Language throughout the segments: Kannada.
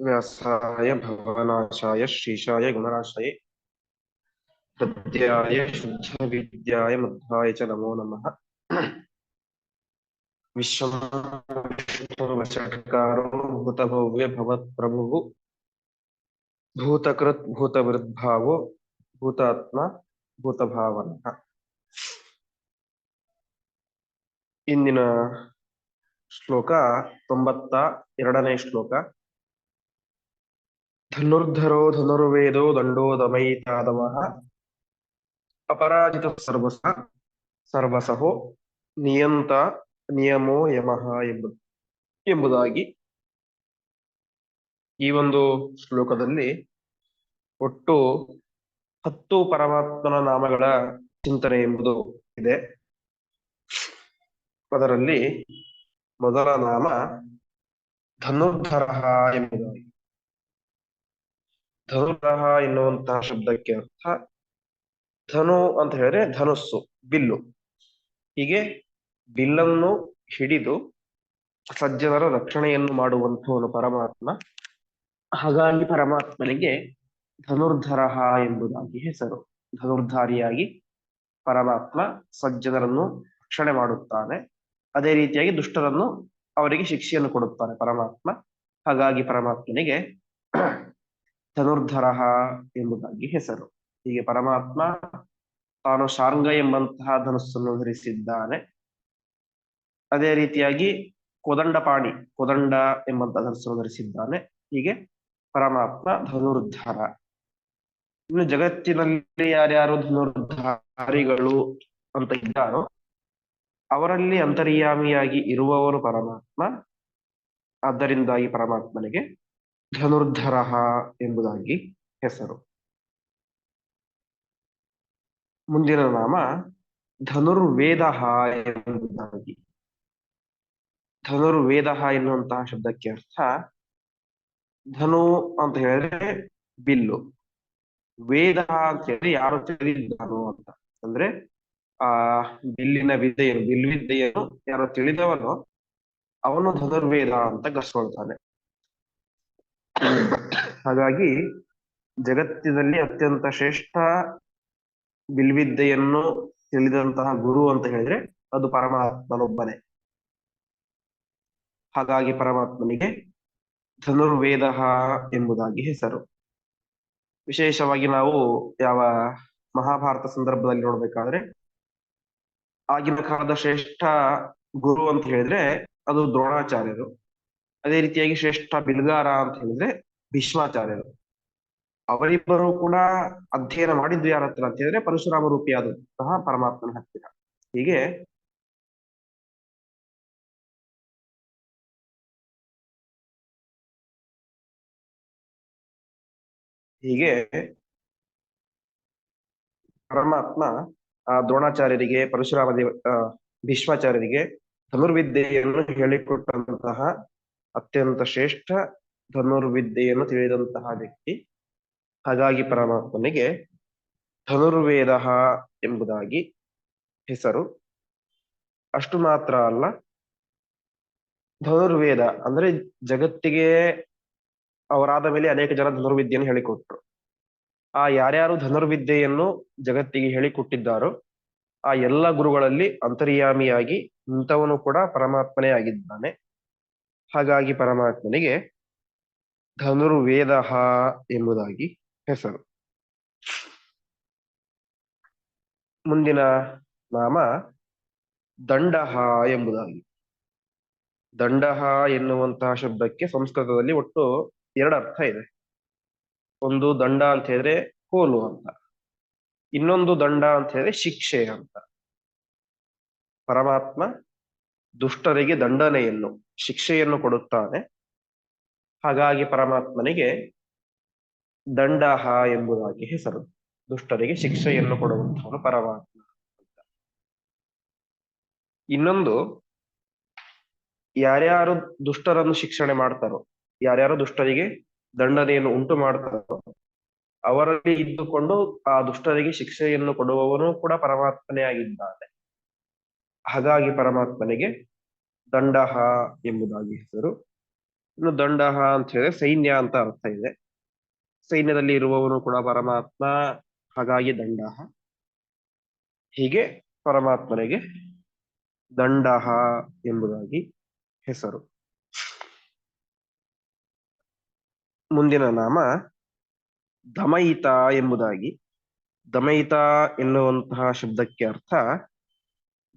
व्यासाय भवनाशाय श्रीशाय गुणराशये हृद्याय शुद्धविद्याय मध्वाय च नमो नमः विश्वचटकारो भूतभव्य भवत्प्रभुः भूतकृत् भूतवृद्भावो ಭೂತಾತ್ಮ ಭೂತಭಾವನ ಇಂದಿನ ಶ್ಲೋಕ ತೊಂಬತ್ತ ಎರಡನೇ ಶ್ಲೋಕ ಧನುರ್ಧರೋ ಧನುರ್ವೇದೋ ದಂಡೋ ಅಪರಾಜಿತ ಸರ್ವಸ, ಸರ್ವಸಹೋ ನಿಯಂತ ನಿಯಮೋ ಯಮಃ ಎಂಬುದು ಎಂಬುದಾಗಿ ಈ ಒಂದು ಶ್ಲೋಕದಲ್ಲಿ ಒಟ್ಟು ಹತ್ತು ಪರಮಾತ್ಮನ ನಾಮಗಳ ಚಿಂತನೆ ಎಂಬುದು ಇದೆ. ಅದರಲ್ಲಿ ಮೊದಲ ನಾಮ ಧನುರ್ಧರ ಎಂಬುದಾಗಿ. ಧನುರ್ಧರ ಎನ್ನುವಂತಹ ಶಬ್ದಕ್ಕೆ ಅರ್ಥ ಧನು ಅಂತ ಹೇಳಿದ್ರೆ ಧನುಸ್ಸು, ಬಿಲ್ಲು. ಹೀಗೆ ಬಿಲ್ಲನ್ನು ಹಿಡಿದು ಸಜ್ಜನರ ರಕ್ಷಣೆಯನ್ನು ಮಾಡುವಂಥವನು ಪರಮಾತ್ಮ. ಹಾಗಾಗಿ ಪರಮಾತ್ಮನಿಗೆ ಧನುರ್ಧರಹ ಎಂಬುದಾಗಿ ಹೆಸರು. ಧನುರ್ಧಾರಿಯಾಗಿ ಪರಮಾತ್ಮ ಸಜ್ಜನರನ್ನು ರಕ್ಷಣೆ ಮಾಡುತ್ತಾನೆ. ಅದೇ ರೀತಿಯಾಗಿ ದುಷ್ಟರನ್ನು ಅವರಿಗೆ ಶಿಕ್ಷೆಯನ್ನು ಕೊಡುತ್ತಾನೆ ಪರಮಾತ್ಮ. ಹಾಗಾಗಿ ಪರಮಾತ್ಮನಿಗೆ ಧನುರ್ಧರ ಎಂಬುದಾಗಿ ಹೆಸರು. ಹೀಗೆ ಪರಮಾತ್ಮ ತಾನು ಶಾರ್ಂಗ ಎಂಬಂತಹ ಧನುಸ್ಸನ್ನು ಧರಿಸಿದ್ದಾನೆ. ಅದೇ ರೀತಿಯಾಗಿ ಕೋದಂಡಪಾಣಿ, ಕೋದಂಡ ಎಂಬಂತಹ ಧನುಸ್ಸನ್ನು ಧರಿಸಿದ್ದಾನೆ. ಹೀಗೆ ಪರಮಾತ್ಮ ಧನುರ್ಧರ. ಇನ್ನು ಜಗತ್ತಿನಲ್ಲಿ ಯಾರ್ಯಾರು ಧನುರ್ಧಾರಿಗಳು ಅಂತ ಇದ್ದಾರೋ, ಅವರಲ್ಲಿ ಅಂತರ್ಯಾಮಿಯಾಗಿ ಇರುವವರು ಪರಮಾತ್ಮ. ಆದ್ದರಿಂದಾಗಿ ಪರಮಾತ್ಮನಿಗೆ ಧನುರ್ಧರ ಎಂಬುದಾಗಿ ಹೆಸರು. ಮುಂದಿನ ನಾಮ ಧನುರ್ವೇದ ಎಂಬುದಾಗಿ. ಧನುರ್ವೇದ ಎನ್ನುವಂತಹ ಶಬ್ದಕ್ಕೆ ಅರ್ಥ ಧನು ಅಂತ ಹೇಳಿದ್ರೆ ಬಿಲ್ಲು. ವೇದ ಅಂತ ಹೇಳಿ ಯಾರು ತಿಳಿದಿದ್ದಾನೋ ಅಂತ. ಅಂದ್ರೆ, ಆ, ಬಿಲ್ಲಿನ ವಿದ್ಯೆಯನ್ನು ಬಿಲ್ ವಿದ್ಯೆಯನ್ನು ಯಾರು ತಿಳಿದವನೋ ಅವನು ಧನುರ್ವೇದ ಅಂತ ಕರ್ಸ್ಕೊಳ್ತಾನೆ. ಹಾಗಾಗಿ ಜಗತ್ತಿನಲ್ಲಿ ಅತ್ಯಂತ ಶ್ರೇಷ್ಠ ಬಿಲ್ವಿದ್ಯೆಯನ್ನು ತಿಳಿದಂತಹ ಗುರು ಅಂತ ಹೇಳಿದ್ರೆ ಅದು ಪರಮಾತ್ಮನೊಬ್ಬನೇ. ಹಾಗಾಗಿ ಪರಮಾತ್ಮನಿಗೆ ಧನುರ್ವೇದ ಎಂಬುದಾಗಿ ಹೆಸರು. ವಿಶೇಷವಾಗಿ ನಾವು ಯಾವ ಮಹಾಭಾರತ ಸಂದರ್ಭದಲ್ಲಿ ನೋಡ್ಬೇಕಾದ್ರೆ ಆಗಿನ ಕಾಲದ ಶ್ರೇಷ್ಠ ಗುರು ಅಂತ ಹೇಳಿದ್ರೆ ಅದು ದ್ರೋಣಾಚಾರ್ಯರು. ಅದೇ ರೀತಿಯಾಗಿ ಶ್ರೇಷ್ಠ ಬಿಲ್ಗಾರ ಅಂತ ಹೇಳಿದ್ರೆ ಭೀಷ್ಮಾಚಾರ್ಯರು. ಅವರಿಬ್ಬರು ಕೂಡ ಅಧ್ಯಯನ ಮಾಡಿದ್ದು ಯಾರ ಹತ್ರ ಅಂತ ಹೇಳಿದ್ರೆ ಪರಶುರಾಮ ರೂಪಿಯಾದಂತಹ ಪರಮಾತ್ಮನ ಹತ್ತಿರ. ಹೀಗೆ ಹೀಗೆ ಪರಮಾತ್ಮ ಆ ದ್ರೋಣಾಚಾರ್ಯರಿಗೆ, ಪರಶುರಾಮ ದೇವ ಭೀಷ್ಮಾಚಾರ್ಯರಿಗೆ, ಧನುರ್ವಿದ್ಯೆಯನ್ನು ಹೇಳಿಕೊಟ್ಟಂತಹ ಅತ್ಯಂತ ಶ್ರೇಷ್ಠ ಧನುರ್ವಿದ್ಯೆಯನ್ನು ತಿಳಿದಂತಹ ವ್ಯಕ್ತಿ. ಹಾಗಾಗಿ ಪರಮಾತ್ಮನಿಗೆ ಧನುರ್ವೇದ ಎಂಬುದಾಗಿ ಹೆಸರು. ಅಷ್ಟು ಮಾತ್ರ ಅಲ್ಲ, ಧನುರ್ವೇದ ಅಂದ್ರೆ ಜಗತ್ತಿಗೆ ಅವರಾದ ಮೇಲೆ ಅನೇಕ ಜನ ಧನುರ್ವಿದ್ಯೆಯನ್ನು ಹೇಳಿಕೊಟ್ರು. ಆ ಯಾರ್ಯಾರು ಧನುರ್ವಿದ್ಯೆಯನ್ನು ಜಗತ್ತಿಗೆ ಹೇಳಿಕೊಟ್ಟಿದ್ದಾರೋ, ಆ ಎಲ್ಲ ಗುರುಗಳಲ್ಲಿ ಅಂತರ್ಯಾಮಿಯಾಗಿ ಇಂಥವನು ಕೂಡ ಪರಮಾತ್ಮನೇ ಆಗಿದ್ದಾನೆ. ಹಾಗಾಗಿ ಪರಮಾತ್ಮನಿಗೆ ಧನುರ್ವೇದ ಎಂಬುದಾಗಿ ಹೆಸರು. ಮುಂದಿನ ನಾಮ ದಂಡಹ ಎಂಬುದಾಗಿ. ದಂಡಹ ಎನ್ನುವಂತಹ ಶಬ್ದಕ್ಕೆ ಸಂಸ್ಕೃತದಲ್ಲಿ ಒಟ್ಟು ಎರಡು ಅರ್ಥ ಇದೆ. ಒಂದು ದಂಡ ಅಂತ ಹೇಳಿದ್ರೆ ಕೋಲು ಅಂತ. ಇನ್ನೊಂದು ದಂಡ ಅಂತ ಹೇಳಿದ್ರೆ ಶಿಕ್ಷೆ ಅಂತ. ಪರಮಾತ್ಮ ದುಷ್ಟರಿಗೆ ದಂಡನೆಯನ್ನು, ಶಿಕ್ಷೆಯನ್ನು ಕೊಡುತ್ತಾನೆ. ಹಾಗಾಗಿ ಪರಮಾತ್ಮನಿಗೆ ದಂಡಹ ಎಂಬುದಾಗಿ ಹೆಸರು. ದುಷ್ಟರಿಗೆ ಶಿಕ್ಷೆಯನ್ನು ಕೊಡುವಂತಹವನು ಪರಮಾತ್ಮ. ಇನ್ನೊಂದು, ಯಾರ್ಯಾರು ದುಷ್ಟರನ್ನು ಶಿಕ್ಷಣೆ ಮಾಡ್ತಾರೋ, ಯಾರ್ಯಾರು ದುಷ್ಟರಿಗೆ ದಂಡನೆಯನ್ನು ಉಂಟು ಮಾಡ್ತಾರೋ, ಅವರಲ್ಲಿ ಇದ್ದುಕೊಂಡು ಆ ದುಷ್ಟರಿಗೆ ಶಿಕ್ಷೆಯನ್ನು ಕೊಡುವವನು ಕೂಡ ಪರಮಾತ್ಮನೇ ಆಗಿದ್ದಾನೆ. ಹಾಗಾಗಿ ಪರಮಾತ್ಮನಿಗೆ ದಂಡಹ ಎಂಬುದಾಗಿ ಹೆಸರು. ಇನ್ನು ದಂಡಹ ಅಂತ ಹೇಳಿದ್ರೆ ಸೈನ್ಯ ಅಂತ ಅರ್ಥ ಇದೆ. ಸೈನ್ಯದಲ್ಲಿ ಇರುವವನು ಕೂಡ ಪರಮಾತ್ಮ, ಹಾಗಾಗಿ ದಂಡಹ. ಹೀಗೆ ಪರಮಾತ್ಮನಿಗೆ ದಂಡಹ ಎಂಬುದಾಗಿ ಹೆಸರು. ಮುಂದಿನ ನಾಮ ದಮಯಿತ ಎಂಬುದಾಗಿ. ದಮಯಿತ ಎನ್ನುವಂತಹ ಶಬ್ದಕ್ಕೆ ಅರ್ಥ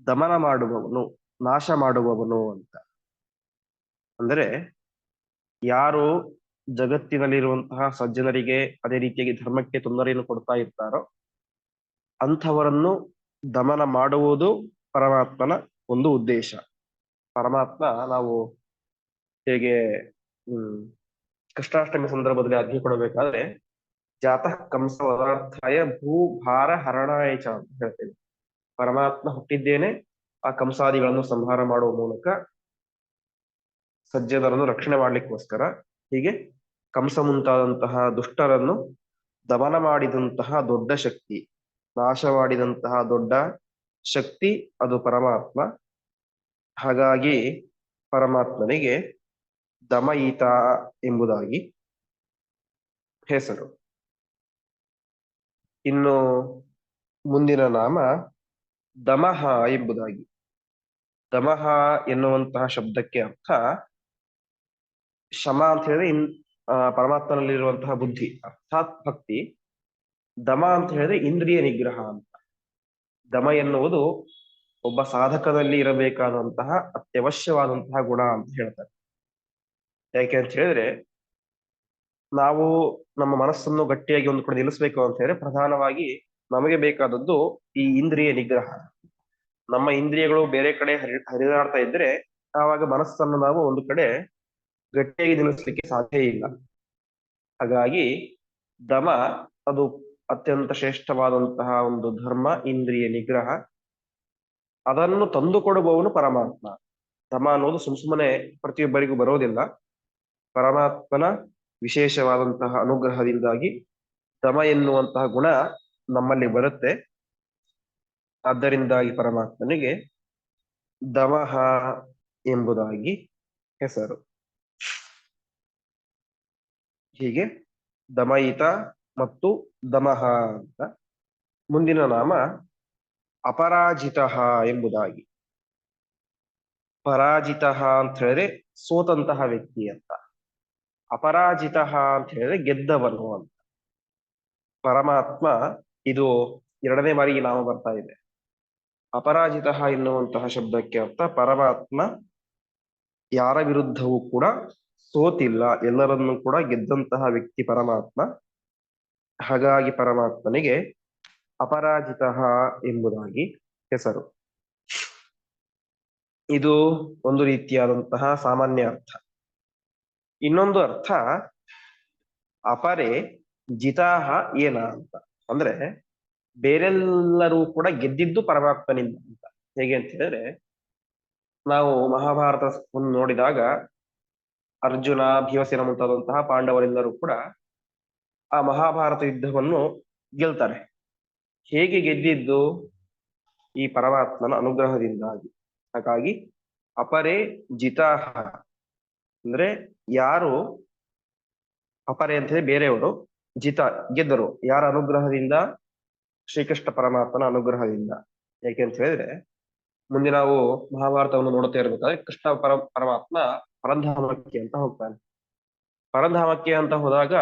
ದಮನ ಮಾಡುವವನು, ನಾಶ ಮಾಡುವವನು ಅಂತ. ಅಂದರೆ ಯಾರು ಜಗತ್ತಿನಲ್ಲಿರುವಂತಹ ಸಜ್ಜನರಿಗೆ ಅದೇ ರೀತಿಯಾಗಿ ಧರ್ಮಕ್ಕೆ ತೊಂದರೆಯನ್ನು ಕೊಡ್ತಾ ಇರ್ತಾರೋ ಅಂಥವರನ್ನು ದಮನ ಮಾಡುವುದು ಪರಮಾತ್ಮನ ಒಂದು ಉದ್ದೇಶ. ಪರಮಾತ್ಮ ನಾವು ಹೇಗೆ, ಹ್ಮ್ ಕೃಷ್ಣಾಷ್ಟಮಿ ಸಂದರ್ಭದಲ್ಲಿ ಅರ್ಜಿ ಕೊಡಬೇಕಾದ್ರೆ ಜಾತಃ ಕಂಸ ಪದಾರ್ಥಾಯ ಭೂ ಭಾರ ಹರಣಾಯ ಚ ಅಂತ ಹೇಳ್ತೇವೆ. ಪರಮಾತ್ಮ ಹುಟ್ಟಿದ್ದೇನೆ, ಆ ಕಂಸಾದಿಗಳನ್ನು ಸಂಹಾರ ಮಾಡುವ ಮೂಲಕ ಸಜ್ಜನರನ್ನು ರಕ್ಷಣೆ ಮಾಡ್ಲಿಕ್ಕೋಸ್ಕರ ಹೀಗೆ ಕಂಸ ಮುಂತಾದಂತಹ ದುಷ್ಟರನ್ನು ದಮನ ಮಾಡಿದಂತಹ ದೊಡ್ಡ ಶಕ್ತಿ, ನಾಶ ಮಾಡಿದಂತಹ ದೊಡ್ಡ ಶಕ್ತಿ ಅದು ಪರಮಾತ್ಮ. ಹಾಗಾಗಿ ಪರಮಾತ್ಮನಿಗೆ ದಮಯಿತ ಎಂಬುದಾಗಿ ಹೆಸರು. ಇನ್ನು ಮುಂದಿನ ನಾಮ ದಮಹ ಎಂಬುದಾಗಿ. ದಮಹ ಎನ್ನುವಂತಹ ಶಬ್ದಕ್ಕೆ ಅರ್ಥ ಶಮ ಅಂತ ಹೇಳಿದ್ರೆ ಇನ್ ಪರಮಾತ್ಮನಲ್ಲಿರುವಂತಹ ಬುದ್ಧಿ, ಅರ್ಥಾತ್ ಭಕ್ತಿ. ದಮ ಅಂತ ಹೇಳಿದ್ರೆ ಇಂದ್ರಿಯ ನಿಗ್ರಹ ಅಂತ. ದಮ ಎನ್ನುವುದು ಒಬ್ಬ ಸಾಧಕದಲ್ಲಿ ಇರಬೇಕಾದಂತಹ ಅತ್ಯವಶ್ಯವಾದಂತಹ ಗುಣ ಅಂತ ಹೇಳ್ತಾರೆ. ಯಾಕೆ ಅಂತ ಹೇಳಿದ್ರೆ ನಾವು ನಮ್ಮ ಮನಸ್ಸನ್ನು ಗಟ್ಟಿಯಾಗಿ ಒಂದು ಕಡೆ ನಿಲ್ಲಿಸಬೇಕು ಅಂತ ಹೇಳಿದ್ರೆ ಪ್ರಧಾನವಾಗಿ ನಮಗೆ ಬೇಕಾದದ್ದು ಈ ಇಂದ್ರಿಯ ನಿಗ್ರಹ. ನಮ್ಮ ಇಂದ್ರಿಯಗಳು ಬೇರೆ ಕಡೆ ಹರಿ, ಹರಿದಾಡ್ತಾ ಇದ್ರೆ ಆವಾಗ ಮನಸ್ಸನ್ನು ನಾವು ಒಂದು ಕಡೆ ಗಟ್ಟಿಯಾಗಿ ನಿಲ್ಲಿಸ್ಲಿಕ್ಕೆ ಸಾಧ್ಯ ಇಲ್ಲ. ಹಾಗಾಗಿ ದಮ ಅದು ಅತ್ಯಂತ ಶ್ರೇಷ್ಠವಾದಂತಹ ಒಂದು ಧರ್ಮ, ಇಂದ್ರಿಯ ನಿಗ್ರಹ. ಅದನ್ನು ತಂದುಕೊಡುವವನು ಪರಮಾತ್ಮ. ದಮ ಅನ್ನೋದು ಸುಮ್ ಸುಮ್ಮನೆ ಪ್ರತಿಯೊಬ್ಬರಿಗೂ ಬರೋದಿಲ್ಲ. ಪರಮಾತ್ಮನ ವಿಶೇಷವಾದಂತಹ ಅನುಗ್ರಹದಿಂದಾಗಿ ದಮ ಎನ್ನುವಂತಹ ಗುಣ ನಮ್ಮಲ್ಲಿ ಬರುತ್ತೆ. ಆದ್ದರಿಂದಾಗಿ ಪರಮಾತ್ಮನಿಗೆ ದಮಹ ಎಂಬುದಾಗಿ ಹೆಸರು. ಹೀಗೆ ದಮಯಿತ ಮತ್ತು ದಮಹ ಅಂತ ಮುಂದಿನ ನಾಮ ಅಪರಾಜಿತ ಎಂಬುದಾಗಿ. ಪರಾಜಿತ ಅಂತ ಹೇಳಿದ್ರೆ ಸೋತಂತಹ ವ್ಯಕ್ತಿ ಅಂತ. ಅಪರಾಜಿತ ಅಂತ ಹೇಳಿದ್ರೆ ಗೆದ್ದವನು ಅಂತ. ಪರಮಾತ್ಮ ಇದು ಎರಡನೇ ಬಾರಿಗೆ ನಾಮ ಬರ್ತಾ ಇದೆ. ಅಪರಾಜಿತ ಎನ್ನುವಂತಹ ಶಬ್ದಕ್ಕೆ ಅರ್ಥ ಪರಮಾತ್ಮ ಯಾರ ವಿರುದ್ಧವೂ ಕೂಡ ಸೋತಿಲ್ಲ, ಎಲ್ಲರನ್ನೂ ಕೂಡ ಗೆದ್ದಂತಹ ವ್ಯಕ್ತಿ ಪರಮಾತ್ಮ. ಹಾಗಾಗಿ ಪರಮಾತ್ಮನಿಗೆ ಅಪರಾಜಿತ ಎಂಬುದಾಗಿ ಹೆಸರು. ಇದು ಒಂದು ರೀತಿಯಾದಂತಹ ಸಾಮಾನ್ಯ ಅರ್ಥ. ಇನ್ನೊಂದು ಅರ್ಥ, ಅಪರೆ ಜಿತಾಹ ಏನ ಅಂತ. ಅಂದ್ರೆ ಬೇರೆಲ್ಲರೂ ಕೂಡ ಗೆದ್ದಿದ್ದು ಪರಮಾತ್ಮನಿಂದ ಅಂತ. ಹೇಗೆ ಅಂತ ಹೇಳಿದ್ರೆ, ನಾವು ಮಹಾಭಾರತವನ್ನು ನೋಡಿದಾಗ ಅರ್ಜುನ, ಭೀಮಸೇನ ಮುಂತಾದಂತಹ ಪಾಂಡವರೆಲ್ಲರೂ ಕೂಡ ಆ ಮಹಾಭಾರತ ಯುದ್ಧವನ್ನು ಗೆಲ್ತಾರೆ. ಹೇಗೆ ಗೆದ್ದಿದ್ದು? ಈ ಪರಮಾತ್ಮನ ಅನುಗ್ರಹದಿಂದಾಗಿ. ಹಾಗಾಗಿ ಅಪರೇ ಜಿತಾಹ ಅಂದ್ರೆ ಯಾರು? ಅಪರೆ ಅಂತ ಹೇಳಿ ಬೇರೆಯವರು ಜಿತ ಗೆದ್ದರು. ಯಾರ ಅನುಗ್ರಹದಿಂದ? ಶ್ರೀಕೃಷ್ಣ ಪರಮಾತ್ಮನ ಅನುಗ್ರಹದಿಂದ. ಯಾಕೆ ಅಂತ ಹೇಳಿದ್ರೆ, ಮುಂದೆ ನಾವು ಮಹಾಭಾರತವನ್ನು ನೋಡುತ್ತಾ ಇರ್ಬೇಕಾದ್ರೆ ಕೃಷ್ಣ ಪರ, ಪರಮಾತ್ಮ ಪರಂಧಾಮಕ್ಕೆ ಅಂತ ಹೋಗ್ತಾನೆ. ಪರಂಧಾಮಕ್ಕೆ ಅಂತ ಹೋದಾಗ,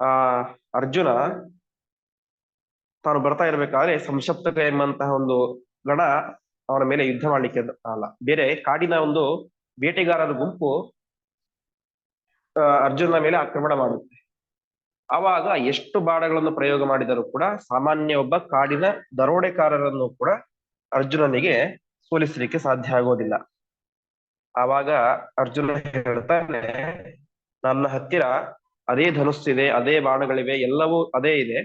ಆ, ಅರ್ಜುನ ತಾನು ಬರ್ತಾ ಇರ್ಬೇಕಾದ್ರೆ ಸಂಶಪ್ತಕ ಎಂಬಂತಹ ಒಂದು ಗಣ ಅವನ ಮೇಲೆ ಯುದ್ಧ ಮಾಡ್ಲಿಕ್ಕೆ ಅಲ್ಲ. ಬೇರೆ ಕಾಡಿನ ಒಂದು ಬೇಟೆಗಾರರ ಗುಂಪು ಅರ್ಜುನ ಮೇಲೆ ಆಕ್ರಮಣ ಮಾಡುತ್ತೆ. ಆವಾಗ ಎಷ್ಟು ಬಾಣಗಳನ್ನು ಪ್ರಯೋಗ ಮಾಡಿದರೂ ಕೂಡ ಸಾಮಾನ್ಯ ಒಬ್ಬ ಕಾಡಿನ ದರೋಡೆಕಾರರನ್ನು ಕೂಡ ಅರ್ಜುನನಿಗೆ ಸೋಲಿಸಲಿಕ್ಕೆ ಸಾಧ್ಯ ಆಗೋದಿಲ್ಲ. ಆವಾಗ ಅರ್ಜುನ ಹೇಳ್ತಾನೆ, ನನ್ನ ಹತ್ತಿರ ಅದೇ ಧನುಸ್ಸಿದೆ ಅದೇ ಬಾಣಗಳಿವೆ, ಎಲ್ಲವೂ ಅದೇ ಇದೆ.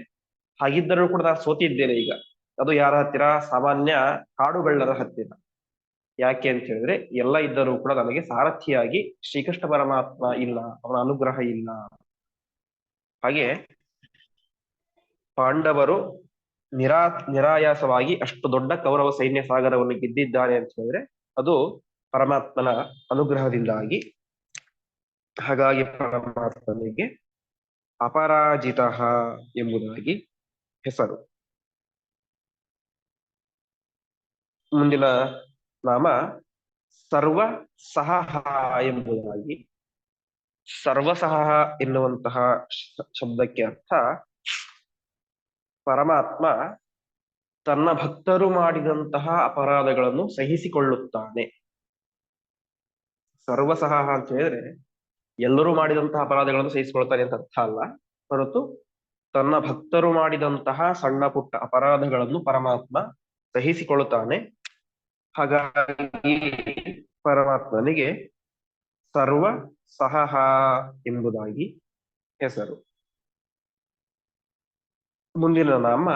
ಹಾಗಿದ್ದರೂ ಕೂಡ ನಾನು ಸೋತಿದ್ದೇನೆ ಈಗ. ಅದು ಯಾರ ಹತ್ತಿರ? ಸಾಮಾನ್ಯ ಕಾಡುಗಳ್ಳರ ಹತ್ತಿರ. ಯಾಕೆ ಅಂತ ಹೇಳಿದ್ರೆ, ಎಲ್ಲ ಇದ್ದರೂ ಕೂಡ ನನಗೆ ಸಾರಥಿಯಾಗಿ ಶ್ರೀಕೃಷ್ಣ ಪರಮಾತ್ಮ ಇಲ್ಲ, ಅವನ ಅನುಗ್ರಹ ಇಲ್ಲ. ಹಾಗೆ ಪಾಂಡವರು ನಿರಾ, ನಿರಾಯಾಸವಾಗಿ ಅಷ್ಟು ದೊಡ್ಡ ಕೌರವ ಸೈನ್ಯ ಸಾಗರವನ್ನು ಗೆದ್ದಿದ್ದಾರೆ ಅಂತ ಹೇಳಿದ್ರೆ ಅದು ಪರಮಾತ್ಮನ ಅನುಗ್ರಹದಿಂದಾಗಿ ಹಾಗಾಗಿ ಪರಮಾತ್ಮನಿಗೆ ಅಪರಾಜಿತ ಎಂಬುದಾಗಿ ಹೆಸರು. ಮುಂದಿನ ನಾಮ ಸರ್ವ ಸಹ ಎಂಬುದಾಗಿ ಸರ್ವಸಹ ಎನ್ನುವಂತಹ ಶಬ್ದಕ್ಕೆ ಅರ್ಥ ಪರಮಾತ್ಮ ತನ್ನ ಭಕ್ತರು ಮಾಡಿದಂತಹ ಅಪರಾಧಗಳನ್ನು ಸಹಿಸಿಕೊಳ್ಳುತ್ತಾನೆ. ಸರ್ವಸಹ ಅಂತ ಹೇಳಿದ್ರೆ ಎಲ್ಲರೂ ಮಾಡಿದಂತಹ ಅಪರಾಧಗಳನ್ನು ಸಹಿಸಿಕೊಳ್ತಾನೆ ಅಂತ ಅರ್ಥ ಅಲ್ಲ. ಹೊರತು ತನ್ನ ಭಕ್ತರು ಮಾಡಿದಂತಹ ಸಣ್ಣ ಪುಟ್ಟ ಅಪರಾಧಗಳನ್ನು ಪರಮಾತ್ಮ ಸಹಿಸಿಕೊಳ್ಳುತ್ತಾನೆ. ಹಾಗಾಗಿ ಪರಮಾತ್ಮನಿಗೆ ಸರ್ವ ಸಹ ಎಂಬುದಾಗಿ ಹೆಸರು. ಮುಂದಿನ ನಾಮ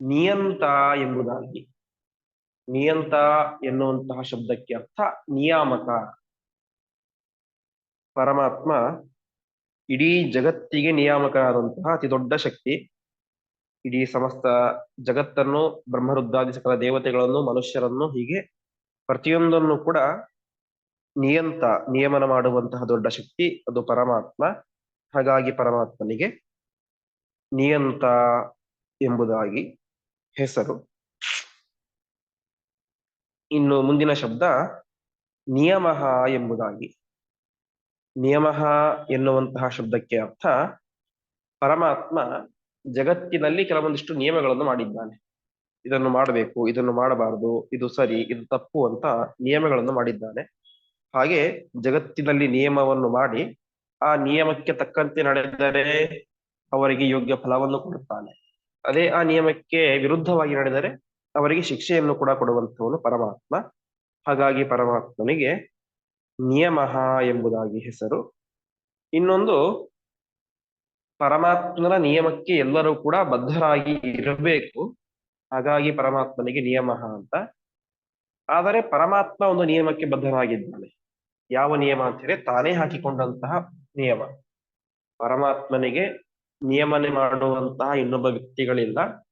ನಿಯಂತ ಎಂಬುದಾಗಿ. ನಿಯಂತ ಎನ್ನುವಂತಹ ಶಬ್ದಕ್ಕೆ ಅರ್ಥ ನಿಯಾಮಕ. ಪರಮಾತ್ಮ ಇಡೀ ಜಗತ್ತಿಗೆ ನಿಯಾಮಕನಾದಂತಹ ಅತಿ ದೊಡ್ಡ ಶಕ್ತಿ. ಇಡೀ ಸಮಸ್ತ ಜಗತ್ತನ್ನು ಬ್ರಹ್ಮರುದ್ರಾದಿ ಸಕಲ ದೇವತೆಗಳನ್ನು ಮನುಷ್ಯರನ್ನು ಹೀಗೆ ಪ್ರತಿಯೊಂದನ್ನು ಕೂಡ ನಿಯಂತ, ನಿಯಮನ ಮಾಡುವಂತಹ ದೊಡ್ಡ ಶಕ್ತಿ ಅದು ಪರಮಾತ್ಮ. ಹಾಗಾಗಿ ಪರಮಾತ್ಮನಿಗೆ ನಿಯಂತ ಎಂಬುದಾಗಿ ಹೆಸರು. ಇನ್ನು ಮುಂದಿನ ಶಬ್ದ ನಿಯಮ ಎಂಬುದಾಗಿ. ನಿಯಮ ಎನ್ನುವಂತಹ ಶಬ್ದಕ್ಕೆ ಅರ್ಥ ಪರಮಾತ್ಮ ಜಗತ್ತಿನಲ್ಲಿ ಕೆಲವೊಂದಿಷ್ಟು ನಿಯಮಗಳನ್ನು ಮಾಡಿದ್ದಾನೆ. ಇದನ್ನು ಮಾಡಬೇಕು, ಇದನ್ನು ಮಾಡಬಾರದು, ಇದು ಸರಿ, ಇದು ತಪ್ಪು ಅಂತ ನಿಯಮಗಳನ್ನು ಮಾಡಿದ್ದಾನೆ. ಹಾಗೆ ಜಗತ್ತಿನಲ್ಲಿ ನಿಯಮವನ್ನು ಮಾಡಿ ಆ ನಿಯಮಕ್ಕೆ ತಕ್ಕಂತೆ ನಡೆದರೆ ಅವರಿಗೆ ಯೋಗ್ಯ ಫಲವನ್ನು ಕೊಡುತ್ತಾನೆ. ಅದೇ ಆ ನಿಯಮಕ್ಕೆ ವಿರುದ್ಧವಾಗಿ ನಡೆದರೆ ಅವರಿಗೆ ಶಿಕ್ಷೆಯನ್ನು ಕೂಡ ಕೊಡುವಂಥವನು ಪರಮಾತ್ಮ. ಹಾಗಾಗಿ ಪರಮಾತ್ಮನಿಗೆ ನಿಯಮ ಎಂಬುದಾಗಿ ಹೆಸರು. ಇನ್ನೊಂದು, ಪರಮಾತ್ಮನ ನಿಯಮಕ್ಕೆ ಎಲ್ಲರೂ ಕೂಡ ಬದ್ಧರಾಗಿ ಇರಬೇಕು. ಹಾಗಾಗಿ ಪರಮಾತ್ಮನಿಗೆ ನಿಯಮ ಅಂತ. ಆದರೆ ಪರಮಾತ್ಮ ಒಂದು ನಿಯಮಕ್ಕೆ ಬದ್ಧನಾಗಿದ್ದಾನೆ. ಯಾವ ನಿಯಮ ಅಂತ ಹೇಳಿದ್ರೆ ತಾನೇ ಹಾಕಿಕೊಂಡಂತಹ ನಿಯಮ. ಪರಮಾತ್ಮನಿಗೆ ನಿಯಮನೆ ಮಾಡುವಂತಹ ಇನ್ನೊಬ್ಬ ವ್ಯಕ್ತಿಗಳಿಲ್ಲ.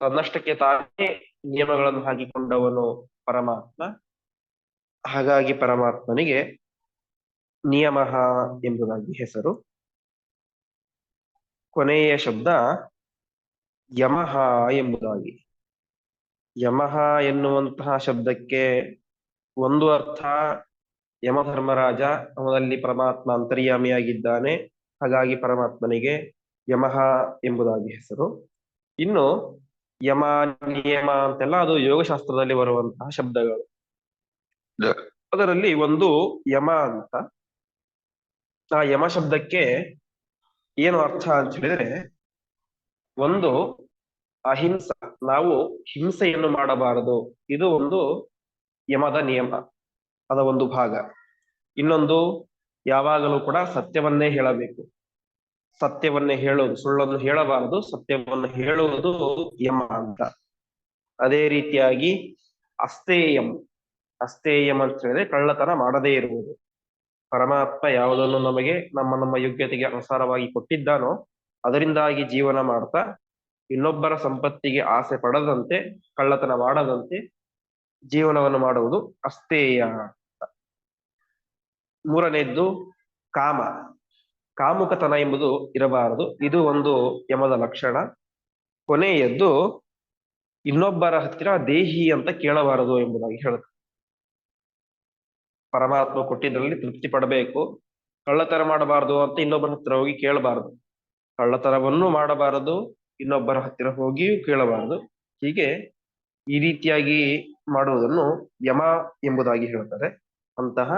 ತನ್ನಷ್ಟಕ್ಕೆ ತಾನೇ ನಿಯಮಗಳನ್ನು ಹಾಕಿಕೊಂಡವನು ಪರಮಾತ್ಮ. ಹಾಗಾಗಿ ಪರಮಾತ್ಮನಿಗೆ ನಿಯಮ ಎಂಬುದಾಗಿ ಹೆಸರು. ಕೊನೆಯ ಶಬ್ದ ಯಮಹ ಎಂಬುದಾಗಿ. ಯಮಹ ಎನ್ನುವಂತಹ ಶಬ್ದಕ್ಕೆ ಒಂದು ಅರ್ಥ ಯಮಧರ್ಮರಾಜ ಅವನಲ್ಲಿ ಪರಮಾತ್ಮ ಅಂತರ್ಯಾಮಿಯಾಗಿದ್ದಾನೆ. ಹಾಗಾಗಿ ಪರಮಾತ್ಮನಿಗೆ ಯಮಃ ಎಂಬುದಾಗಿ ಹೆಸರು. ಇನ್ನು ಯಮ ನಿಯಮ ಅಂತೆಲ್ಲ ಅದು ಯೋಗಶಾಸ್ತ್ರದಲ್ಲಿ ಬರುವಂತಹ ಶಬ್ದಗಳು. ಅದರಲ್ಲಿ ಒಂದು ಯಮ ಅಂತ. ಆ ಯಮ ಶಬ್ದಕ್ಕೆ ಏನು ಅರ್ಥ ಅಂತ ಹೇಳಿದ್ರೆ ಒಂದು ಅಹಿಂಸ ನಾವು ಹಿಂಸೆಯನ್ನು ಮಾಡಬಾರದು. ಇದು ಒಂದು ಯಮದ ನಿಯಮ. ಅದ ಒಂದು ಭಾಗ. ಇನ್ನೊಂದು ಯಾವಾಗಲೂ ಕೂಡ ಸತ್ಯವನ್ನೇ ಹೇಳಬೇಕು. ಸತ್ಯವನ್ನೇ ಹೇಳುವುದು ಸುಳ್ಳನ್ನು ಹೇಳಬಾರದು, ಸತ್ಯವನ್ನು ಹೇಳುವುದು ಯಮ ಅಂತ. ಅದೇ ರೀತಿಯಾಗಿ ಅಸ್ತೇಯಂ ಅಸ್ತೇಯಂ ಅಂತ ಹೇಳಿದ್ರೆ ಕಳ್ಳತನ ಮಾಡದೇ ಇರುವುದು. ಪರಮಾತ್ಮ ಯಾವುದನ್ನು ನಮಗೆ ನಮ್ಮ ನಮ್ಮ ಯೋಗ್ಯತೆಗೆ ಅನುಸಾರವಾಗಿ ಕೊಟ್ಟಿದ್ದಾನೋ ಅದರಿಂದಾಗಿ ಜೀವನ ಮಾಡ್ತಾ ಇನ್ನೊಬ್ಬರ ಸಂಪತ್ತಿಗೆ ಆಸೆ ಪಡದಂತೆ, ಕಳ್ಳತನ ಮಾಡದಂತೆ ಜೀವನವನ್ನು ಮಾಡುವುದು ಅಸ್ತೇಯ ಮೂರನೇದ್ದು ಕಾಮ. ಕಾಮುಕತನ ಎಂಬುದು ಇರಬಾರದು. ಇದು ಒಂದು ಯಮದ ಲಕ್ಷಣ. ಕೊನೆಯದ್ದು ಇನ್ನೊಬ್ಬರ ಹತ್ತಿರ ದೇಹಿ ಅಂತ ಕೇಳಬಾರದು ಎಂಬುದಾಗಿ ಹೇಳುತ್ತೆ. ಪರಮಾತ್ಮ ಕೊಟ್ಟಿದ್ದರಲ್ಲಿ ತೃಪ್ತಿ ಪಡಬೇಕು. ಕಳ್ಳತನ ಮಾಡಬಾರದು ಅಂತ ಇನ್ನೊಬ್ಬರ ಹತ್ತಿರ ಹೋಗಿ ಕೇಳಬಾರದು. ಕಳ್ಳತನವನ್ನು ಮಾಡಬಾರದು, ಇನ್ನೊಬ್ಬರ ಹತ್ತಿರ ಹೋಗಿಯೂ ಕೇಳಬಾರದು. ಹೀಗೆ ಈ ರೀತಿಯಾಗಿ ಮಾಡುವುದನ್ನು ಯಮ ಎಂಬುದಾಗಿ ಹೇಳುತ್ತಾರೆ ಅಂತಹ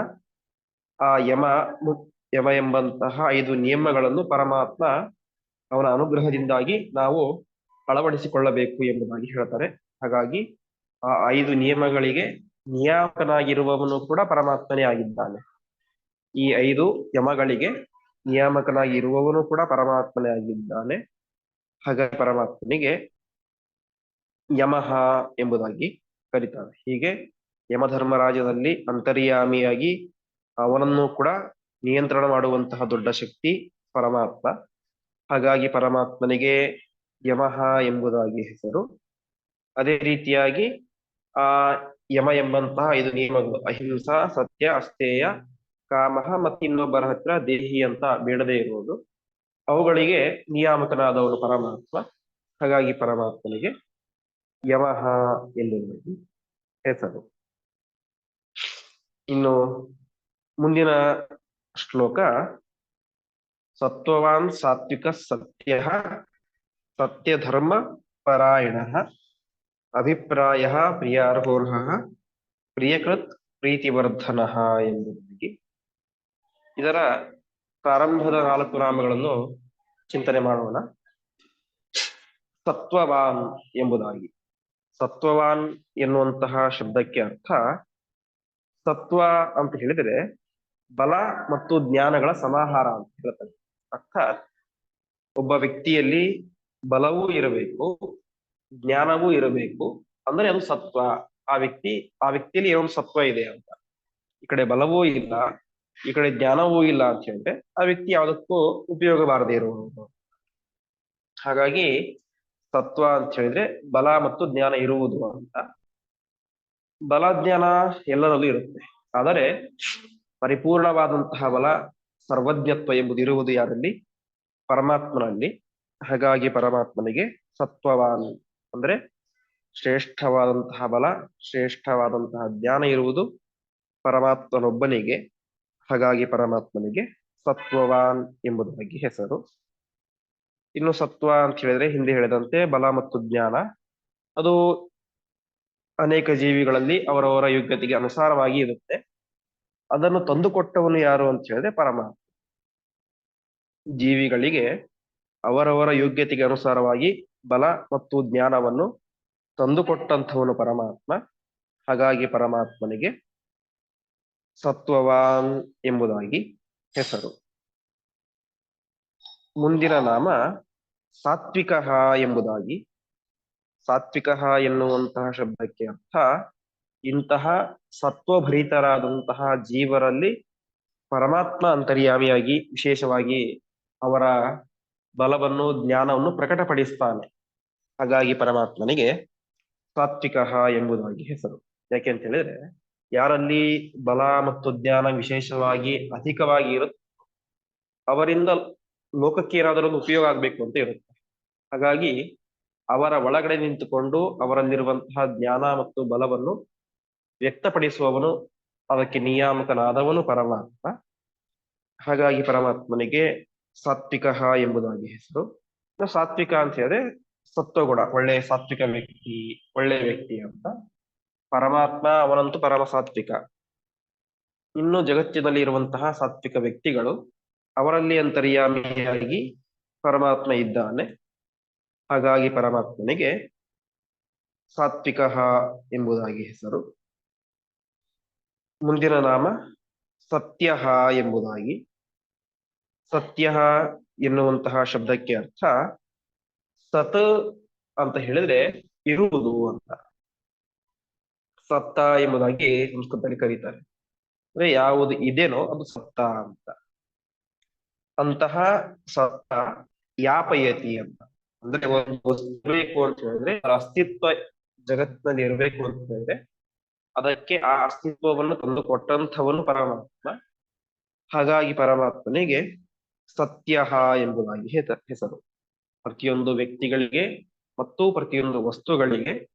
ಆ ಯಮ ಯಮ ಎಂಬಂತಹ ಐದು ನಿಯಮಗಳನ್ನು ಪರಮಾತ್ಮ ಅವನ ಅನುಗ್ರಹದಿಂದಾಗಿ ನಾವು ಅಳವಡಿಸಿಕೊಳ್ಳಬೇಕು ಎಂಬುದಾಗಿ ಹೇಳ್ತಾರೆ ಹಾಗಾಗಿ ಆ ಐದು ನಿಯಮಗಳಿಗೆ ನಿಯಾಮಕನಾಗಿರುವವನು ಕೂಡ ಪರಮಾತ್ಮನೇ ಆಗಿದ್ದಾನೆ. ಈ ಐದು ಯಮಗಳಿಗೆ ನಿಯಾಮಕನಾಗಿರುವವನು ಕೂಡ ಪರಮಾತ್ಮನೇ ಆಗಿದ್ದಾನೆ. ಹಾಗಾಗಿ ಪರಮಾತ್ಮನಿಗೆ ಯಮಃ ಎಂಬುದಾಗಿ ಕರೀತಾರೆ ಹೀಗೆ ಯಮಧರ್ಮರಾಜದಲ್ಲಿ ಅಂತರ್ಯಾಮಿಯಾಗಿ ಅವನನ್ನು ಕೂಡ ನಿಯಂತ್ರಣ ಮಾಡುವಂತಹ ದೊಡ್ಡ ಶಕ್ತಿ ಪರಮಾತ್ಮ. ಹಾಗಾಗಿ ಪರಮಾತ್ಮನಿಗೆ ಯಮಹ ಎಂಬುದಾಗಿ ಹೆಸರು. ಅದೇ ರೀತಿಯಾಗಿ ಆ ಯಮ ಎಂಬಂತಹ ಐದು ನಿಯಮಗಳು, ಅಹಿಂಸಾ, ಸತ್ಯ ಅಸ್ತೇಯ ಕಾಮಹ ಮತ್ತು ಇನ್ನೊಬ್ಬರ ಹತ್ರ ದೇಹಿ ಅಂತ ಬೇಡದೇ ಇರುವುದು. ಅವುಗಳಿಗೆ ನಿಯಾಮಕನಾದವನು ಪರಮಾತ್ಮ. ಹಾಗಾಗಿ ಪರಮಾತ್ಮನಿಗೆ ಯಮಹ ಎನ್ನುವುದು ಹೆಸರು ಇನ್ನು ಮುಂದಿನ ಶ್ಲೋಕ, ಸತ್ವವಾನ್ ಸಾತ್ವಿಕ ಸತ್ಯ, ಸತ್ಯಧರ್ಮ ಪರಾಯಣ, ಅಭಿಪ್ರಾಯ ಪ್ರಿಯಾರ್ಹೋರ್ಹ, ಪ್ರಿಯಕೃತ್ ಪ್ರೀತಿವರ್ಧನ ಎಂಬುದಾಗಿ. ಇದರ ಪ್ರಾರಂಭದ ನಾಲ್ಕು ನಾಮಗಳನ್ನು ಚಿಂತನೆ ಮಾಡೋಣ. ಸತ್ವವಾನ್ ಎಂಬುದಾಗಿ. ಸತ್ವವಾನ್ ಎನ್ನುವಂತಹ ಶಬ್ದಕ್ಕೆ ಅರ್ಥ ಸತ್ವ ಅಂತ ಹೇಳಿದರೆ ಬಲ ಮತ್ತು ಜ್ಞಾನಗಳ ಸಮಾಹಾರ ಅಂತ ಹೇಳ್ತಾರೆ. ಅರ್ಥಾತ್ ಒಬ್ಬ ವ್ಯಕ್ತಿಯಲ್ಲಿ ಬಲವೂ ಇರಬೇಕು, ಜ್ಞಾನವೂ ಇರಬೇಕು ಅಂದ್ರೆ ಅದು ಸತ್ವ. ಆ ವ್ಯಕ್ತಿ, ಆ ವ್ಯಕ್ತಿಯಲ್ಲಿ ಏನೊಂದು ಸತ್ವ ಇದೆ ಅಂತ. ಈ ಕಡೆ ಬಲವೂ ಇಲ್ಲ, ಈ ಕಡೆ ಜ್ಞಾನವೂ ಇಲ್ಲ ಅಂತ ಹೇಳಿದ್ರೆ ಆ ವ್ಯಕ್ತಿ ಯಾವುದಕ್ಕೂ ಉಪಯೋಗ ಬಾರದೇ ಇರುವುದು. ಹಾಗಾಗಿ ಸತ್ವ ಅಂತ ಹೇಳಿದ್ರೆ ಬಲ ಮತ್ತು ಜ್ಞಾನ ಇರುವುದು ಅಂತ. ಬಲ ಜ್ಞಾನ ಎಲ್ಲರಲ್ಲೂ ಇರುತ್ತೆ. ಆದರೆ ಪರಿಪೂರ್ಣವಾದಂತಹ ಬಲ ಸರ್ವಜ್ಞತ್ವ ಎಂಬುದು ಇರುವುದು ಯಾರಲ್ಲಿ? ಪರಮಾತ್ಮನಲ್ಲಿ. ಹಾಗಾಗಿ ಪರಮಾತ್ಮನಿಗೆ ಸತ್ವವಾನ್ ಅಂದ್ರೆ ಶ್ರೇಷ್ಠವಾದಂತಹ ಬಲ, ಶ್ರೇಷ್ಠವಾದಂತಹ ಜ್ಞಾನ ಇರುವುದು ಪರಮಾತ್ಮನೊಬ್ಬನಿಗೆ, ಹಾಗಾಗಿ ಪರಮಾತ್ಮನಿಗೆ ಸತ್ವವಾನ್ ಎಂಬುದಾಗಿ ಹೆಸರು. ಇನ್ನು ಸತ್ವ ಅಂತ ಹೇಳಿದ್ರೆ ಹಿಂದೆ ಹೇಳಿದಂತೆ ಬಲ ಮತ್ತು ಜ್ಞಾನ. ಅದು ಅನೇಕ ಜೀವಿಗಳಲ್ಲಿ ಅವರವರ ಯೋಗ್ಯತೆಗೆ ಅನುಸಾರವಾಗಿ ಇರುತ್ತೆ. ಅದನ್ನು ತಂದುಕೊಟ್ಟವನು ಯಾರು ಅಂತ ಹೇಳಿದ್ರೆ ಪರಮಾತ್ಮ. ಜೀವಿಗಳಿಗೆ ಅವರವರ ಯೋಗ್ಯತೆಗೆ ಅನುಸಾರವಾಗಿ ಬಲ ಮತ್ತು ಜ್ಞಾನವನ್ನು ತಂದುಕೊಟ್ಟಂಥವನು ಪರಮಾತ್ಮ. ಹಾಗಾಗಿ ಪರಮಾತ್ಮನಿಗೆ ಸತ್ವವಾನ್ ಎಂಬುದಾಗಿ ಹೆಸರು. ಮುಂದಿನ ನಾಮ ಸಾತ್ವಿಕ ಎಂಬುದಾಗಿ ಸಾತ್ವಿಕ ಎನ್ನುವಂತಹ ಶಬ್ದಕ್ಕೆ ಅರ್ಥ ಇಂತಹ ಸತ್ವಭರಿತರಾದಂತಹ ಜೀವರಲ್ಲಿ ಪರಮಾತ್ಮ ಅಂತರ್ಯಾಮಿಯಾಗಿ, ವಿಶೇಷವಾಗಿ ಅವರ ಬಲವನ್ನು, ಜ್ಞಾನವನ್ನು ಪ್ರಕಟಪಡಿಸ್ತಾನೆ. ಹಾಗಾಗಿ ಪರಮಾತ್ಮನಿಗೆ ಸಾತ್ವಿಕ ಎಂಬುದಾಗಿ ಹೆಸರು. ಯಾಕೆ ಅಂತ ಹೇಳಿದ್ರೆ, ಯಾರಲ್ಲಿ ಬಲ ಮತ್ತು ಜ್ಞಾನ ವಿಶೇಷವಾಗಿ ಅಧಿಕವಾಗಿ ಇರುತ್ತೋ, ಅವರಿಂದ ಲೋಕಕ್ಕೆ ಏನಾದರೂ ಒಂದು ಉಪಯೋಗ ಆಗ್ಬೇಕು ಅಂತ ಇರುತ್ತೆ. ಹಾಗಾಗಿ ಅವರ ಒಳಗಡೆ ನಿಂತುಕೊಂಡು ಅವರಲ್ಲಿರುವಂತಹ ಜ್ಞಾನ ಮತ್ತು ಬಲವನ್ನು ವ್ಯಕ್ತಪಡಿಸುವವನು ಅದಕ್ಕೆ ನಿಯಾಮಕನಾದವನು ಪರಮಾತ್ಮ. ಹಾಗಾಗಿ ಪರಮಾತ್ಮನಿಗೆ ಸಾತ್ವಿಕ ಎಂಬುದಾಗಿ ಹೆಸರು. ಸಾತ್ವಿಕ ಅಂತ ಹೇಳಿದ್ರೆ ಸತ್ವಗುಣ, ಒಳ್ಳೆ ಸಾತ್ವಿಕ ವ್ಯಕ್ತಿ, ಒಳ್ಳೆ ವ್ಯಕ್ತಿ ಅಂತ. ಪರಮಾತ್ಮ ಅವನಂತೂ ಪರಮ ಸಾತ್ವಿಕ. ಇನ್ನು ಜಗತ್ತಿನಲ್ಲಿ ಇರುವಂತಹ ಸಾತ್ವಿಕ ವ್ಯಕ್ತಿಗಳು ಅವರಲ್ಲಿ ಅಂತರ್ಯಾಮಿಯಾಗಿ ಪರಮಾತ್ಮ ಇದ್ದಾನೆ. ಹಾಗಾಗಿ ಪರಮಾತ್ಮನಿಗೆ ಸಾತ್ವಿಕ ಎಂಬುದಾಗಿ ಹೆಸರು. ಮುಂದಿನ ನಾಮ ಸತ್ಯ ಎಂಬುದಾಗಿ. ಸತ್ಯ ಎನ್ನುವಂತಹ ಶಬ್ದಕ್ಕೆ ಅರ್ಥ ಸತ್ ಅಂತ ಹೇಳಿದ್ರೆ ಇರುವುದು ಅಂತ. ಸತ್ತ ಎಂಬುದಾಗಿ ಸಂಸ್ಕೃತದಲ್ಲಿ ಕರೀತಾರೆ. ಅಂದ್ರೆ ಯಾವುದು ಇದೇನೋ ಅದು ಸತ್ತ ಅಂತ. ಅಂತಹ ಸತ್ತ ಯಾಪಯತಿ ಅಂತ. ಅಂದ್ರೆ ಒಂದು ಇರಬೇಕು ಅಂತ ಹೇಳಿದ್ರೆ ಅಸ್ತಿತ್ವ ಜಗತ್ತಿನಲ್ಲಿ ಇರಬೇಕು ಅಂತ ಹೇಳಿದ್ರೆ, ಅದಕ್ಕೆ ಆ ಅಸ್ತಿತ್ವವನ್ನು ತಂದು ಕೊಟ್ಟಂಥವನು ಪರಮಾತ್ಮ. ಹಾಗಾಗಿ ಪರಮಾತ್ಮನಿಗೆ ಸತ್ಯ ಎಂಬುದಾಗಿ ಹೆಸರು. ಪ್ರತಿಯೊಂದು ವ್ಯಕ್ತಿಗಳಿಗೆ ಮತ್ತು ಪ್ರತಿಯೊಂದು ವಸ್ತುಗಳಿಗೆ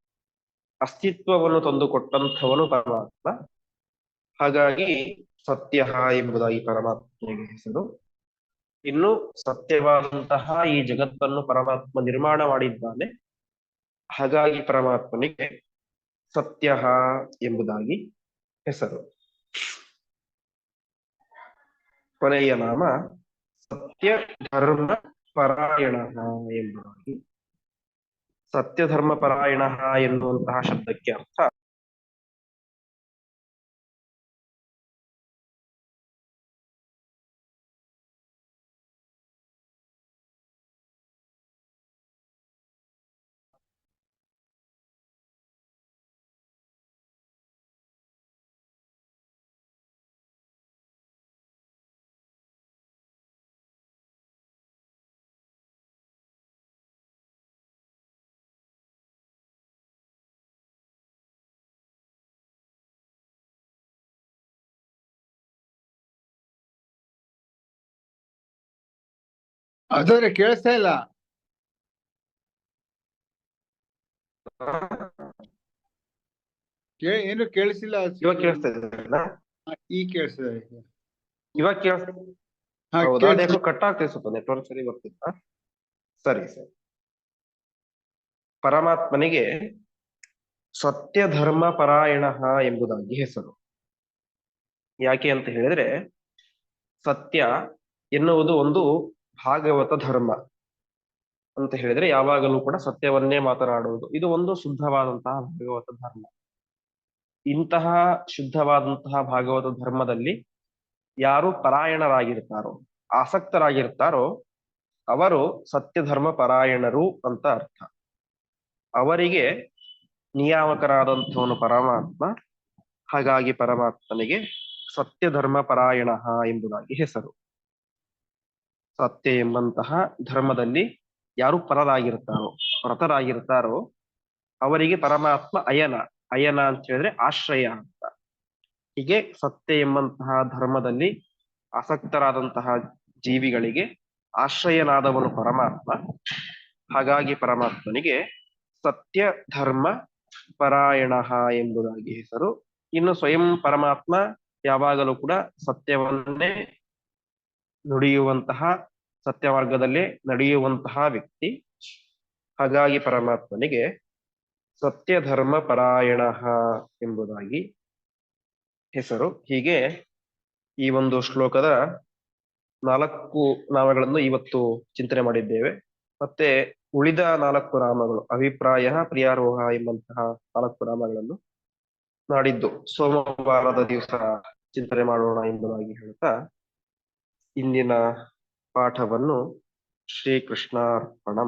ಅಸ್ತಿತ್ವವನ್ನು ತಂದು ಕೊಟ್ಟಂಥವನು ಪರಮಾತ್ಮ. ಹಾಗಾಗಿ ಸತ್ಯ ಎಂಬುದಾಗಿ ಪರಮಾತ್ಮನಿಗೆ ಹೆಸರು. ಇನ್ನು ಸತ್ಯವಾದಂತಹ ಈ ಜಗತ್ತನ್ನು ಪರಮಾತ್ಮ ನಿರ್ಮಾಣ ಮಾಡಿದ್ದಾನೆ. ಹಾಗಾಗಿ ಪರಮಾತ್ಮನಿಗೆ ಸತ್ಯ ಎಂಬುದಾಗಿ ಹೆಸರು. ಕೊನೆಯ ನಾಮ ಸತ್ಯ ಧರ್ಮ ಪರಾಯಣ ಎಂಬುದಾಗಿ. ಸತ್ಯ ಧರ್ಮ ಪರಾಯಣ ಎನ್ನುವಂತಹ ಶಬ್ದಕ್ಕೆ ಅರ್ಥ ಅದವ್ರೆ ಕೇಳಿಸ್ತಾ ಇಲ್ಲ ಏನು ಕೇಳಿಸಿಲ್ಲ ಇವಾಗ ಕೇಳಿಸ್ತಾ ಇದೆ ಕೇಳಿಸ್ತಾ ಇವಾಗ ಕೇಳಿಸ್ತಾ ಕಟ್ ಆಗ್ತದೆ ಸ್ವಲ್ಪ ನೆಟ್ವರ್ಕ್ ಸರಿ ಬರ್ತಿತ್ತ ಸರಿ ಸರಿ ಪರಮಾತ್ಮನಿಗೆ ಸತ್ಯ ಧರ್ಮ ಪರಾಯಣ ಎಂಬುದಾಗಿ ಹೆಸರು. ಯಾಕೆ ಅಂತ ಹೇಳಿದ್ರೆ ಸತ್ಯ ಎನ್ನುವುದು ಒಂದು ಭಾಗವತ ಧರ್ಮ ಅಂತ ಹೇಳಿದ್ರೆ ಯಾವಾಗಲೂ ಕೂಡ ಸತ್ಯವನ್ನೇ ಮಾತನಾಡುವುದು. ಇದು ಒಂದು ಶುದ್ಧವಾದಂತಹ ಭಾಗವತ ಧರ್ಮ. ಇಂತಹ ಶುದ್ಧವಾದಂತಹ ಭಾಗವತ ಧರ್ಮದಲ್ಲಿ ಯಾರು ಪರಾಯಣರಾಗಿರ್ತಾರೋ, ಆಸಕ್ತರಾಗಿರ್ತಾರೋ, ಅವರು ಸತ್ಯ ಧರ್ಮ ಪರಾಯಣರು ಅಂತ ಅರ್ಥ. ಅವರಿಗೆ ನಿಯಾಮಕರಾದಂಥವನು ಪರಮಾತ್ಮ, ಹಾಗಾಗಿ ಪರಮಾತ್ಮನಿಗೆ ಸತ್ಯ ಧರ್ಮ ಪರಾಯಣ ಎಂಬುದಾಗಿ ಹೆಸರು. ಸತ್ಯ ಎಂಬಂತಹ ಧರ್ಮದಲ್ಲಿ ಯಾರು ಪರರಾಗಿರ್ತಾರೋ ವ್ರತರಾಗಿರ್ತಾರೋ ಅವರಿಗೆ ಪರಮಾತ್ಮ ಅಯನ ಅಯನ ಅಂತ ಹೇಳಿದ್ರೆ ಆಶ್ರಯ ಅಂತ. ಹೀಗೆ ಸತ್ಯ ಎಂಬಂತಹ ಧರ್ಮದಲ್ಲಿ ಆಸಕ್ತರಾದಂತಹ ಜೀವಿಗಳಿಗೆ ಆಶ್ರಯನಾದವನು ಪರಮಾತ್ಮ. ಹಾಗಾಗಿ ಪರಮಾತ್ಮನಿಗೆ ಸತ್ಯ ಧರ್ಮ ಪರಾಯಣ ಎಂಬುದಾಗಿ ಹೆಸರು. ಇನ್ನು ಸ್ವಯಂ ಪರಮಾತ್ಮ ಯಾವಾಗಲೂ ಕೂಡ ಸತ್ಯವನ್ನೇ ನುಡಿಯುವಂತಹ ಸತ್ಯವರ್ಗದಲ್ಲಿ ನಡೆಯುವಂತಹ ವ್ಯಕ್ತಿ. ಹಾಗಾಗಿ ಪರಮಾತ್ಮನಿಗೆ ಸತ್ಯ ಧರ್ಮ ಪರಾಯಣ ಎಂಬುದಾಗಿ ಹೆಸರು. ಹೀಗೆ ಈ ಒಂದು ಶ್ಲೋಕದ ನಾಲ್ಕು ನಾಮಗಳನ್ನು ಇವತ್ತು ಚಿಂತನೆ ಮಾಡಿದ್ದೇವೆ. ಮತ್ತೆ ಉಳಿದ ನಾಲ್ಕು ನಾಮಗಳು, ಅಭಿಪ್ರಾಯ, ಪ್ರಿಯಾರೋಹ ಎಂಬಂತಹ ನಾಲ್ಕು ನಾಮಗಳನ್ನು ನಾಡಿದ್ದು. ಸೋಮವಾರದ ದಿವಸ ಚಿಂತನೆ ಮಾಡೋಣ ಎಂಬುದಾಗಿ ಹೇಳ್ತಾ ಇಂದಿನ ಪಾಠವನ್ನು ಶ್ರೀಕೃಷ್ಣಾರ್ಪಣ